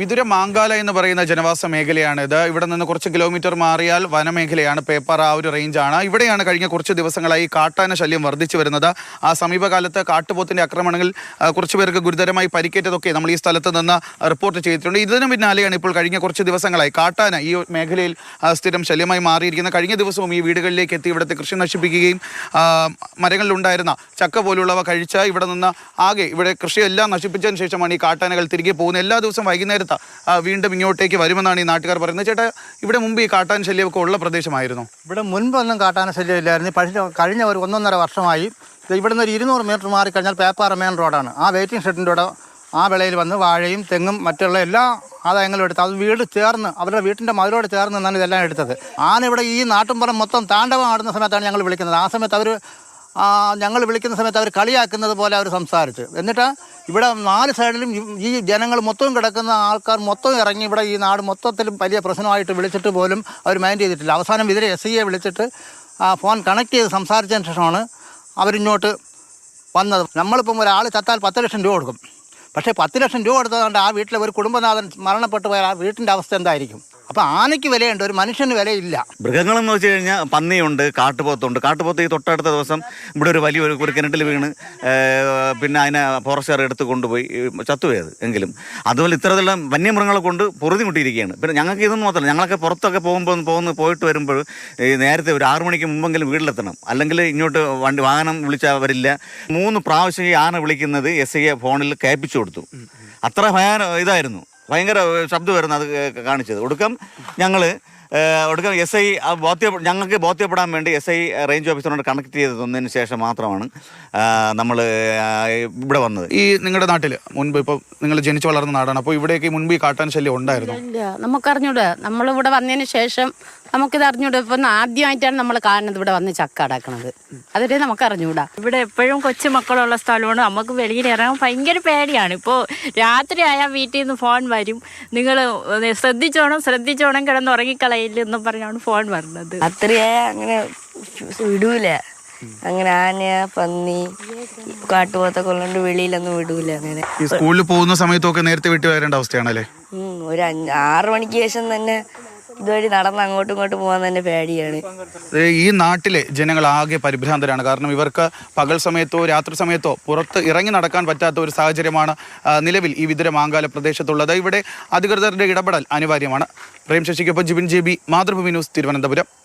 വിതുര മാങ്കാല എന്ന് പറയുന്ന ജനവാസ മേഖലയാണിത് ഇവിടെ നിന്ന് കുറച്ച് കിലോമീറ്റർ മാറിയാൽ വനമേഖലയാണ്. പേപ്പർ ആ ഒരു റേഞ്ചാണ്. ഇവിടെയാണ് കഴിഞ്ഞ കുറച്ച് ദിവസങ്ങളായി കാട്ടാന ശല്യം വർദ്ധിച്ചു വരുന്നത്. ആ സമീപകാലത്ത് കാട്ടുപോത്തിന്റെ ആക്രമണങ്ങൾ കുറച്ച് പേർക്ക് ഗുരുതരമായി പരിക്കേറ്റതൊക്കെ നമ്മൾ ഈ സ്ഥലത്ത് നിന്ന് റിപ്പോർട്ട് ചെയ്തിട്ടുണ്ട്. ഇതിനു പിന്നാലെയാണ് ഇപ്പോൾ കഴിഞ്ഞ കുറച്ച് ദിവസങ്ങളായി കാട്ടാന ഈ മേഖലയിൽ സ്ഥിരം ശല്യമായി മാറിയിരിക്കുന്ന കഴിഞ്ഞ ദിവസവും ഈ വീടുകളിലേക്ക് എത്തി ഇവിടുത്തെ കൃഷി നശിപ്പിക്കുകയും മരങ്ങളിലുണ്ടായിരുന്ന ചക്ക പോലുള്ളവ കഴിച്ച് ഇവിടെ നിന്ന് ആകെ ഇവിടെ കൃഷിയെല്ലാം നശിപ്പിച്ചതിന് ശേഷമാണ് ഈ കാട്ടാനകൾ തിരികെ പോകുന്നത്. എല്ലാ ദിവസവും വൈകുന്നേരത്ത് ആ, വീണ്ടും ഇങ്ങോട്ടേക്ക് വരുമെന്നാണ് ഈ നാട്ടുകാർ പറയുന്നത്. ചേട്ടാ ഇവിടെ മുമ്പ് ഈ കാട്ടാൻ ശല്യമൊക്കെ ഉള്ള പ്രദേശമായിരുന്നു? ഇവിടെ മുൻപൊന്നും കാട്ടാന ശല്യം ഇല്ലായിരുന്നു പക്ഷേ കഴിഞ്ഞ ഒരു ഒന്നൊന്നര വർഷമായി ഇവിടെ നിന്ന് ഒരു ഇരുന്നൂറ് മീറ്റർ മാറിക്കഴിഞ്ഞാൽ പേപ്പാറ മെയിൻ റോഡാണ്. ആ വെയിറ്റിംഗ് ഷെഡിന്റെ ഇവിടെ ആ വിളയിൽ വന്ന് വാഴയും തെങ്ങും മറ്റുള്ള എല്ലാ ആദായങ്ങളും എടുത്ത് അത് വീട് ചേർന്ന് അവരുടെ വീട്ടിന്റെ മതിലോട് ചേർന്ന് നിന്നാണ് ഇതെല്ലാം എടുത്തത്. ആന ഇവിടെ ഈ നാട്ടിൻപുറം മൊത്തം താണ്ഡവം ആടുന്ന സമയത്താണ് ഞങ്ങൾ വിളിക്കുന്നത്. ആ സമയത്ത് അവർ ഞങ്ങൾ വിളിക്കുന്ന സമയത്ത് അവർ കളിയാക്കുന്നത് പോലെ അവർ സംസാരിച്ചു. എന്നിട്ട് ഇവിടെ നാല് സൈഡിലും ഈ- ജനങ്ങൾ മൊത്തം കിടക്കുന്ന ആൾക്കാർ മൊത്തം ഇറങ്ങി ഇവിടെ ഈ നാട് മൊത്തത്തിലും വലിയ പ്രശ്നമായിട്ട് വിളിച്ചിട്ട് പോലും അവർ മൈൻഡ് ചെയ്തിട്ടില്ല. അവസാനം ഇതിലെ എസ് ഐയെ വിളിച്ചിട്ട് ഫോൺ കണക്ട് ചെയ്ത് സംസാരിച്ചതിന് ശേഷമാണ് അവരിങ്ങോട്ട് വന്നത്. നമ്മളിപ്പം ഒരാൾ ചത്താൽ പത്ത് ലക്ഷം രൂപ കൊടുക്കും. പക്ഷേ പത്ത് ലക്ഷം രൂപ കൊടുത്തതുകൊണ്ട് ആ വീട്ടിലെ ഒരു കുടുംബനാഥൻ മരണപ്പെട്ടു പോയാൽ ആ വീട്ടിന്റെ അവസ്ഥ എന്തായിരിക്കും? അപ്പോൾ ആനയ്ക്ക് വിലയുണ്ട് ഒരു മനുഷ്യന് വിലയില്ല. മൃഗങ്ങളെന്ന് വെച്ച് കഴിഞ്ഞാൽ പന്നിയുണ്ട് കാട്ടുപോത്തുണ്ട്. കാട്ടുപോത്ത് ഈ തൊട്ടടുത്ത ദിവസം ഇവിടെ ഒരു വലിയ ഒരു കിണറ്റിൽ വീണ് പിന്നെ അതിനെ ഫോറസ്റ്റുകാർ എടുത്ത് കൊണ്ടുപോയി ചത്തുപോയത് എങ്കിലും. അതുപോലെ ഇത്തരത്തിലുള്ള വന്യമൃഗങ്ങളെ കൊണ്ട് പൊറുതി മുട്ടിയിരിക്കുകയാണ് പിന്നെ ഞങ്ങൾക്ക് ഇതൊന്നും മാത്രമല്ല ഞങ്ങളൊക്കെ പുറത്തൊക്കെ പോകുമ്പോൾ പോകുന്ന പോയിട്ട് വരുമ്പോൾ ഈ നേരത്തെ ഒരു ആറു മണിക്ക് മുമ്പെങ്കിലും വീട്ടിലെത്തണം. അല്ലെങ്കിൽ ഇങ്ങോട്ട് വണ്ടി വാഹനം വിളിച്ചാൽ വരില്ല മൂന്ന് പ്രാവശ്യം ഈ ആന വിളിക്കുന്നത് എസ് ഐയെ ഫോണിൽ കേൾപ്പിച്ചു കൊടുത്തു. അത്ര ഭയാന ഇതായിരുന്നു. ഭയങ്കര ശബ്ദം വരുന്ന അത് കാണിച്ചത്. ഒടുക്കം ഞങ്ങൾ ഒടുക്കം എസ് ഐ ബോധ്യ ഞങ്ങൾക്ക് ബോധ്യപ്പെടാൻ വേണ്ടി എസ് ഐ റേഞ്ച് ഓഫീസറിനോട് കണക്ട് ചെയ്ത് തന്നതിന് ശേഷം മാത്രമാണ് നമ്മൾ ഇവിടെ വന്നത്. ഈ നിങ്ങളുടെ നാട്ടിൽ മുൻപ് ഇപ്പോൾ നിങ്ങൾ ജനിച്ചു വളർന്ന നാടാണ് അപ്പോൾ ഇവിടെയൊക്കെ മുൻപ് ഈ കാട്ടാൻ ശല്യം ഉണ്ടായിരുന്നു? നമുക്കറിഞ്ഞൂടെ. നമ്മളിവിടെ വന്നതിന് ശേഷം നമുക്കിത് അറിഞ്ഞൂടാ? ഇപ്പം ആദ്യമായിട്ടാണ് നമ്മൾ കാണുന്നത് ഇവിടെ വന്ന് ചക്ക അടക്കണത്. അതൊരു നമുക്ക് അറിഞ്ഞൂടാ. ഇവിടെ എപ്പോഴും കൊച്ചുമക്കളുള്ള സ്ഥലമാണ്. നമുക്ക് വെളിയിൽ ഇറങ്ങാൻ ഭയങ്കര പേടിയാണ്. ഇപ്പോൾ രാത്രി ആയാൽ വീട്ടിൽ നിന്ന് ഫോൺ വരും. നിങ്ങൾ ശ്രദ്ധിച്ചോണം ശ്രദ്ധിച്ചോണം കിടന്ന് ഉറങ്ങിക്കളയില്ലെന്നും പറഞ്ഞാണ് ഫോൺ വരുന്നത് അത്രയായ അങ്ങനെ വിടൂല. അങ്ങനെ ആന പന്നി കാട്ടുപോത്തൊക്കെ ഉള്ളതുകൊണ്ട് വെളിയിലൊന്നും വിടൂല അങ്ങനെ. ഈ സ്കൂളിൽ പോകുന്ന സമയത്തൊക്കെ നേരത്തെ വീട്ടിൽ വരേണ്ട അവസ്ഥയാണല്ലേ? ഉം, ഒരു ആറു മണിക്ക് ശേഷം തന്നെ ഇതുവഴി നടന്ന് അങ്ങോട്ടും ഇങ്ങോട്ടും പോകാൻ തന്നെ പേടിയാണ്. ഈ നാട്ടിലെ ജനങ്ങൾ ആകെ പരിഭ്രാന്തരാണ്. കാരണം ഇവർക്ക് പകൽ സമയത്തോ രാത്രി സമയത്തോ പുറത്ത് ഇറങ്ങി നടക്കാൻ പറ്റാത്ത ഒരു സാഹചര്യമാണ് നിലവിൽ ഈ വിതുര മാങ്കാല പ്രദേശത്തുള്ളത്. ഇവിടെ അധികൃതരുടെ ഇടപെടൽ അനിവാര്യമാണ്. Prem ശശിക്കൊപ്പം Jibin J B Mathrubhumi news Thiruvananthapuram.